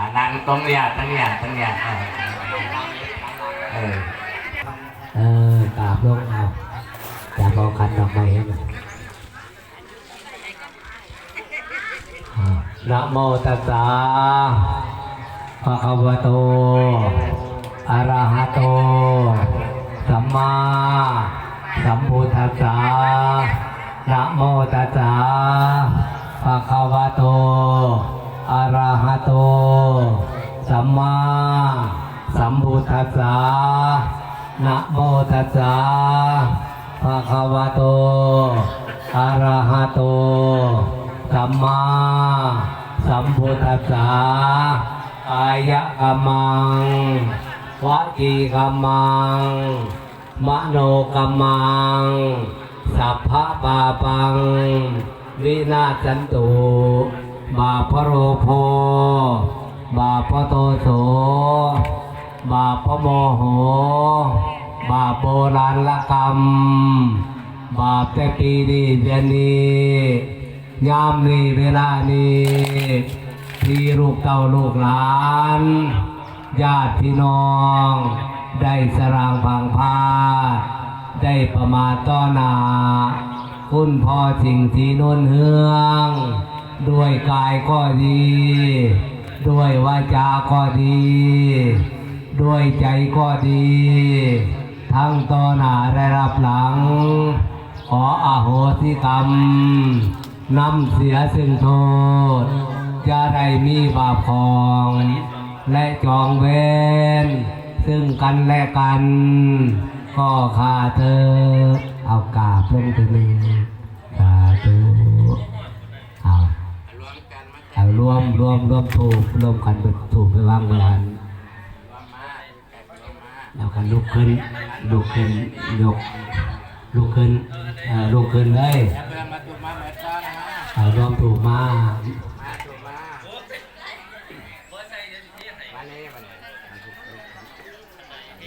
อ่านั่งตรงเนี่ยตั้งเนี่ยตั้งเนี่ยเออเออกราบลงเอาอย่าบอกคันดอกไม้ให้มันอ่านะโมตัสสะภะคะวะโต อะระหะโต สัมมาสัมพุทธัสสะนะโมตัสสะภะคะวะโต อะระหะโต สัมมาสัมพุทธัสสะนะโมตัสสะภะคะวะโตอะระหะโต สัมมาสัมพุทธัสสะกายกรรมังวจีกรรมัง มโนกรรมัง สัพพะปาปัง วินาศสันตุ บาปโรโพบาปโตโส บาปโมโห บาปโบราณละกรรม บาปแต่ปีนี้เดือนนี้ยามนี้เวลานี้ที่ลูกเต้าลูกหลาน ญาติพี่น้อง ได้สร้างพังพาได้ประมาทต่อนา คุณพ่อสิ่งที่นนเฮือง ด้วยกายก็ดี ด้วยวาจาก็ดี ด้วยใจก็ดี ทั้งต่อหน้าได้รับหลัง ขออโหสิกรรมนำเสียซึ่งโทษ จะได้มีบาปของ และจองเวรซึ่งกันและกัน ก็ข้าเธอเอากาบลงที่นี่สาธุ วมรวมรวมถูกรวมกันเป็นถูกไปวางไว้หันราแล้วกันลุกขึ้นลุกขึ้นยกลุกขึ้นลุกขึ้นเลยอย่าเพิ่มมาตุกมารวมถูกมามาตุก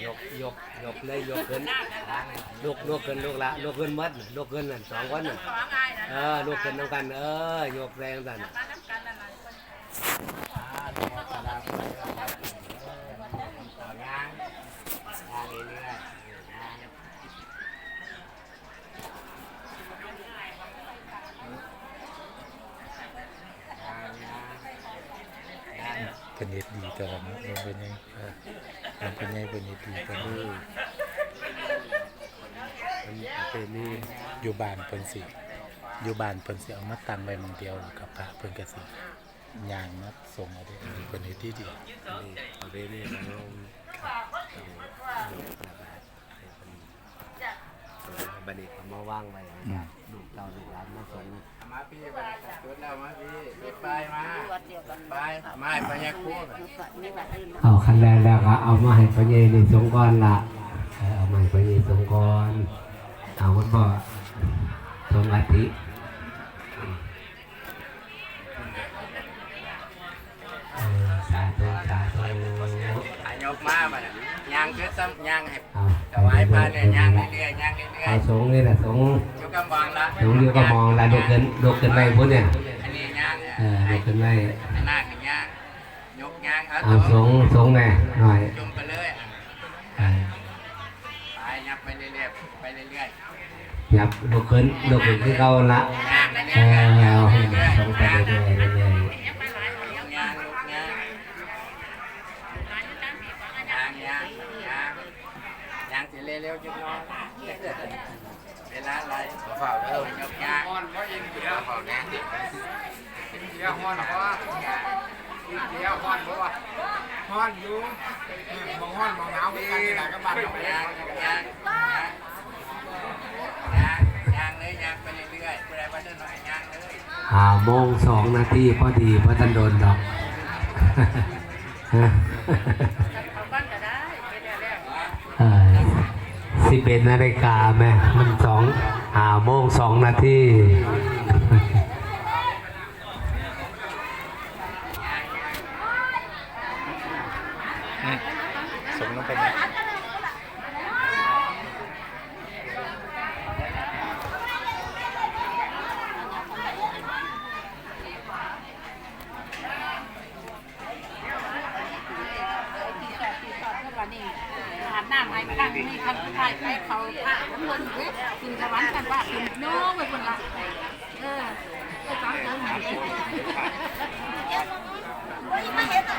ยกยกยกเลยยกขึ้นลุกลุกขึ้นลุกละลุกขึ้นมัดลุกขึ้นนั่นสองคนน่ะเออลุกขึ้นน้ำกัน เออยกแรงกันน่ะย่างย่างเรื่อยๆ เป็นเฮ็ดดีตลอดนะลงเป็นยังลงเป็นยังเป็นเฮ็ดดีตลอดมันเป็นนี่อยู่บ้านเพิ่นสิอยู่บ้านเพิ่นสิเอามาตั้งไว้มองเดียวกับพระเพิ่นก็สิย่างมาส่งเอาได้เพิ่นเฮ็ดดีดีประเภทนี้มันต้อง บัดนี้เขามาว่างไว้ลูกเราลูกหลานมาสนมาพี่ไปจุดแล้วมาพี่ไปไปมาไปไม่ไปแยกคู่กันเอาคันแรกแล้วก็เอามาให้พระเยนี่สงก่อนละเออเอามาให้พระเยสงก่อนเอาคนบ่สงอาทิเออสาธุสาธุอายกมามาเนี่ยยางคือซ้ำยางให้เอา ถวายพระเนี่ยย่างเรื่อยๆยางเรื่อยเอาสงนี่แหละสงๆยู่กำบังละสงเดียวก็มองละดูขึ้นดูขึ้นไปพุ่นเนี่ยอันนี้ย่างเออดูขึ้นไปอันหน้าคือยางยกย่างเอาเอาสงสงแน่หน่อยจมไปเลยเออไปยับไปเรื่อยๆไปเรื่อยหยับดูขึ้นดูขึ้นที่เขาละๆยางเอเรื่ออยๆอา เรื่อยๆ สงไปเรื่อยๆเรื่อย ยางยางยางยางยางยางยางสิเร็วๆจุดน้อยเวลาอะไร เฝ้าเด้อยกยางฮ้อนเพราะยิงเดียวเฝ้าแน่ยิงเดียวฮ้อนเพราะว่ายิงเดียวฮ้อนเพราะว่าฮ้อนอยู่มองฮ้อนมองหนาวเหมือนกันนี่แหละก็บ้านเราไม่ยางยางยางเลยยางไปเรื่อยๆผู้ใดว่าจะหน่อยยางเลยหาโมงสองนาทีพอดีพอทันโดนดอก สิบเอ็ดนาฬิกาแม่มันสองห้าโมงสองนาทีส่งลงไปนางนี้คันผู้ชายไปเขาพระคนคนเว้ยคุณจะวันกันว่าคุณโน้ไปคนละเออไปตามกันหน่อยโอ้ยมาเห็นอะ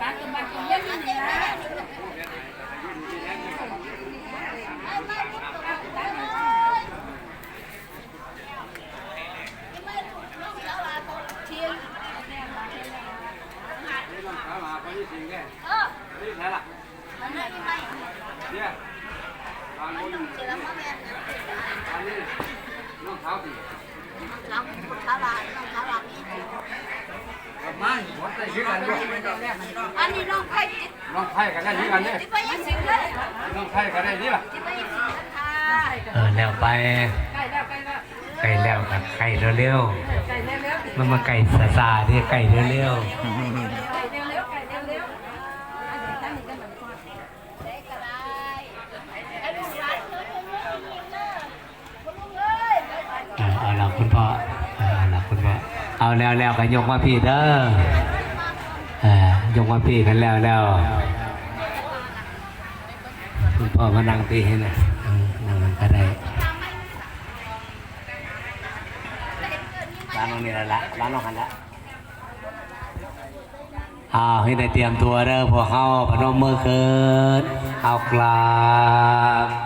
บ้านกันบ้านกันเย็นนี่นะ มาหมดได้ยืกันด้วยอันนี้น้องไข่จิตน้องไทยกันได้ยืกันเนี่ยจิตไปยังสิงเลยน้องไทยกันได้นี่ล่ะจิตไปยังสิงค่ะเออแล้วไปใกล้แล้วใกล้แล้วไก่แล้วกับไก่เร็วใกล้แล้วๆมันมาไก่ซาซาที่ไก่เร็วไก่เร็วไก่เร็วไก่เร็วเร็วอันนี้ตั้งนี่กันแบบก่อน ๆเอาเอาละ คุณพ่อเอาละคุณพ่อเอาแล้วแล้วกันยกมาพี่เด้อเออยกมาพี่กันแล้วแล้วคุณพ่อมานั่งพี่ให้หน่อยเออนั่งมันก็ได้ร้านน้องนี่ละละร้านน้องหันละเอาให้ได้เตรียมตัวเด้อพวกเขาพนมมือขึ้นเอากราบ